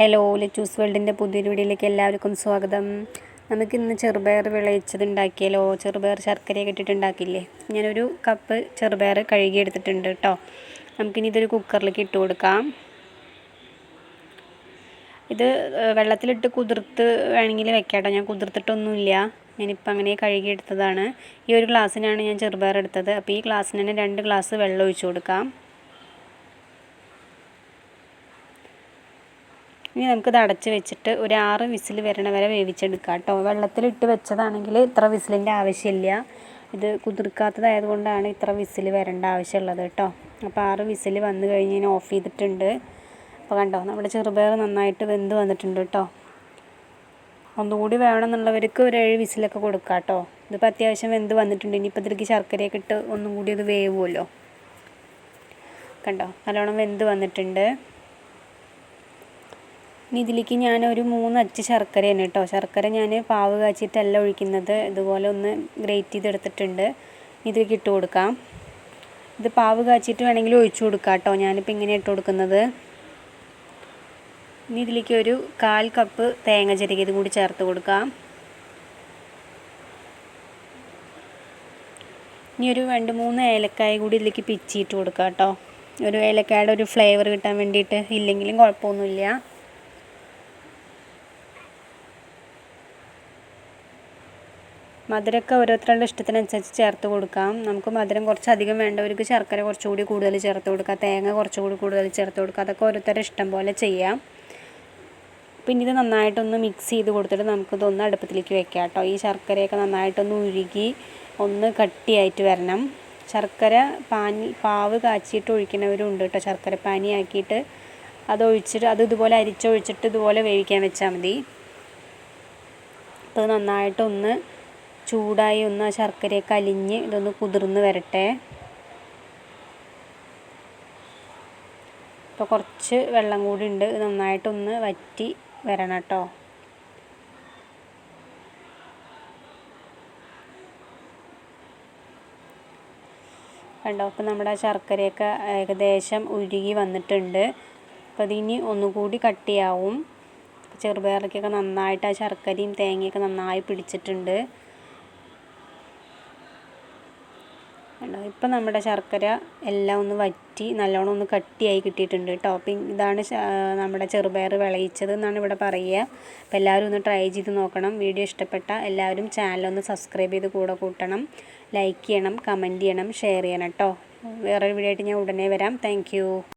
Hello lettuce വേൾഡിന്റെ പുതിയൊരു വീഡിയോയിലേക്ക് എല്ലാവർക്കും സ്വാഗതം. നമുക്കിന്ന് ചെറുപയർ വിളയിച്ചത് ഉണ്ടാക്കിയാലോ ചെറുപയർ ശർക്കരയൊക്കെ ഇട്ടിട്ടുണ്ടാക്കില്ലേ ഞാനൊരു കപ്പ് ചെറുപയർ കഴുകി എടുത്തിട്ടുണ്ട് കേട്ടോ നമുക്കിനി ഇതൊരു കുക്കറിലേക്ക് ഇട്ട് കൊടുക്കാം. ഇത് വെള്ളത്തിലിട്ട് കുതിർത്ത് വേണമെങ്കിൽ വെക്കാം ഞാൻ കുതിർത്തിട്ടൊന്നുമില്ല. ഞാനിപ്പോൾ അങ്ങനെ കഴുകി എടുത്തതാണ് ഈ ഒരു ഗ്ലാസ്സിനാണ് ഞാൻ ചെറുപയർ എടുത്തത്. അപ്പോൾ ഈ ഗ്ലാസ്സിന് തന്നെ രണ്ട് ഗ്ലാസ് വെള്ളം ഒഴിച്ചു കൊടുക്കാം. ഇനി നമുക്കിത് അടച്ച് വെച്ചിട്ട് ഒരു ആറ് വിസിൽ വരണ വരെ വേവിച്ചെടുക്കാം കേട്ടോ. വെള്ളത്തിലിട്ട് വെച്ചതാണെങ്കിൽ ഇത്ര വിസിലിന്റെ ആവശ്യമില്ല. ഇത് കുതിർക്കാത്തതായതുകൊണ്ടാണ് ഇത്ര വിസിൽ വരേണ്ട ആവശ്യമുള്ളത് കേട്ടോ. അപ്പോൾ ആറ് വിസിൽ വന്നു കഴിഞ്ഞ് ഞാൻ ഓഫ് ചെയ്തിട്ടുണ്ട്. അപ്പോൾ കണ്ടോ നമ്മുടെ ചെറുപയർ നന്നായിട്ട് വെന്ത് വന്നിട്ടുണ്ട് കേട്ടോ. ഒന്നുകൂടി വേണമെന്നുള്ളവർക്ക് ഒരു ഏഴ് വിസിലൊക്കെ കൊടുക്കാം കേട്ടോ. ഇതിപ്പോൾ അത്യാവശ്യം വെന്ത് വന്നിട്ടുണ്ട്. ഇനിയിപ്പോൾ ഇതിലേക്ക് ശർക്കരയൊക്കെ ഇട്ട് ഒന്നും കൂടി അത് വേവുമല്ലോ. കണ്ടോ നല്ലോണം വെന്ത് വന്നിട്ടുണ്ട്. ഇനി ഇതിലേക്ക് ഞാൻ ഒരു മൂന്ന് അച്ച് ശർക്കരയാണ് കേട്ടോ. ശർക്കര ഞാൻ പാവ് കാച്ചിട്ടല്ല ഒഴിക്കുന്നത്. ഇതുപോലെ ഒന്ന് ഗ്രേറ്റ് ചെയ്തെടുത്തിട്ടുണ്ട്. ഇതിലേക്ക് ഇട്ട് കൊടുക്കാം. ഇത് പാവ് കാച്ചിട്ട് വേണമെങ്കിൽ ഒഴിച്ചു കൊടുക്കാം കേട്ടോ. ഞാനിപ്പോൾ ഇങ്ങനെ ഇട്ട് കൊടുക്കുന്നത്. ഇനി ഇതിലേക്ക് ഒരു കാൽ കപ്പ് തേങ്ങ ചെരുകിയത് കൂടി ചേർത്ത് കൊടുക്കാം. ഇനി ഒരു രണ്ട് മൂന്ന് ഏലക്കായ കൂടി ഇതിലേക്ക് പിച്ചിയിട്ട് കൊടുക്കാം കേട്ടോ. ഒരു ഏലക്കായുടെ ഒരു ഫ്ലേവർ കിട്ടാൻ വേണ്ടിയിട്ട്. ഇല്ലെങ്കിലും കുഴപ്പമൊന്നുമില്ല. മധുരമൊക്കെ ഓരോരുത്തരുടെ ഇഷ്ടത്തിനനുസരിച്ച് ചേർത്ത് കൊടുക്കാം. നമുക്ക് മധുരം കുറച്ചധികം വേണ്ടവർക്ക് ശർക്കര കുറച്ചുകൂടി കൂടുതൽ ചേർത്ത് കൊടുക്കാം തേങ്ങ കുറച്ചുകൂടി കൂടുതൽ ചേർത്ത് കൊടുക്കാം അതൊക്കെ ഓരോരുത്തരുടെ ഇഷ്ടം പോലെ ചെയ്യാം. പിന്നെ ഇത് നന്നായിട്ടൊന്ന് മിക്സ് ചെയ്ത് കൊടുത്തിട്ട് നമുക്കിതൊന്ന് അടുപ്പത്തിലേക്ക് വെക്കാം കേട്ടോ. ഈ ശർക്കരയൊക്കെ നന്നായിട്ടൊന്ന് ഉരുകി ഒന്ന് കട്ടിയായിട്ട് വരണം. ശർക്കര പാനി പാവ് കാച്ചിയിട്ട് ഒഴിക്കുന്നവരുണ്ട് കേട്ടോ. ശർക്കര പാനി ആക്കിയിട്ട് അത് ഒഴിച്ചിട്ട് അത് ഇതുപോലെ അരിച്ചൊഴിച്ചിട്ട് ഇതുപോലെ വേവിക്കാൻ വെച്ചാൽ മതി. അപ്പോൾ നന്നായിട്ടൊന്ന് ചൂടായി ഒന്ന് ആ ശർക്കരയൊക്കെ അലിഞ്ഞ് ഇതൊന്ന് കുതിർന്ന് വരട്ടെ. ഇപ്പോൾ കുറച്ച് വെള്ളം കൂടി ഉണ്ട്. നന്നായിട്ടൊന്ന് വറ്റി വരണം കേട്ടോ. കണ്ടോ? അപ്പോൾ നമ്മുടെ ശർക്കരയൊക്കെ ഏകദേശം ഉരുകി വന്നിട്ടുണ്ട്. അപ്പോൾ അതിനി ഒന്നുകൂടി കട്ടിയാവും ചെറുപയറൊക്കെ നന്നായിട്ട് ആ ശർക്കരയും തേങ്ങയൊക്കെ നന്നായി പിടിച്ചിട്ടുണ്ട്. കണ്ടോ? ഇപ്പം നമ്മുടെ ശർക്കര എല്ലാം ഒന്ന് വറ്റി നല്ലോണം ഒന്ന് കട്ടിയായി കിട്ടിയിട്ടുണ്ട് ടോപ്പിംഗ് ഇതാണ് നമ്മുടെ ചെറുപയർ വിളയിച്ചത് എന്നാണ് ഇവിടെ പറയുക. അപ്പം എല്ലാവരും ഒന്ന് ട്രൈ ചെയ്ത് നോക്കണം. വീഡിയോ ഇഷ്ടപ്പെട്ട എല്ലാവരും ചാനൽ ഒന്ന് സബ്സ്ക്രൈബ് ചെയ്ത് കൂടെ കൂട്ടണം. ലൈക്ക് ചെയ്യണം കമന്റ് ചെയ്യണം ഷെയർ ചെയ്യണം കേട്ടോ വേറൊരു വീഡിയോ ആയിട്ട് ഞാൻ ഉടനെ വരാം. താങ്ക്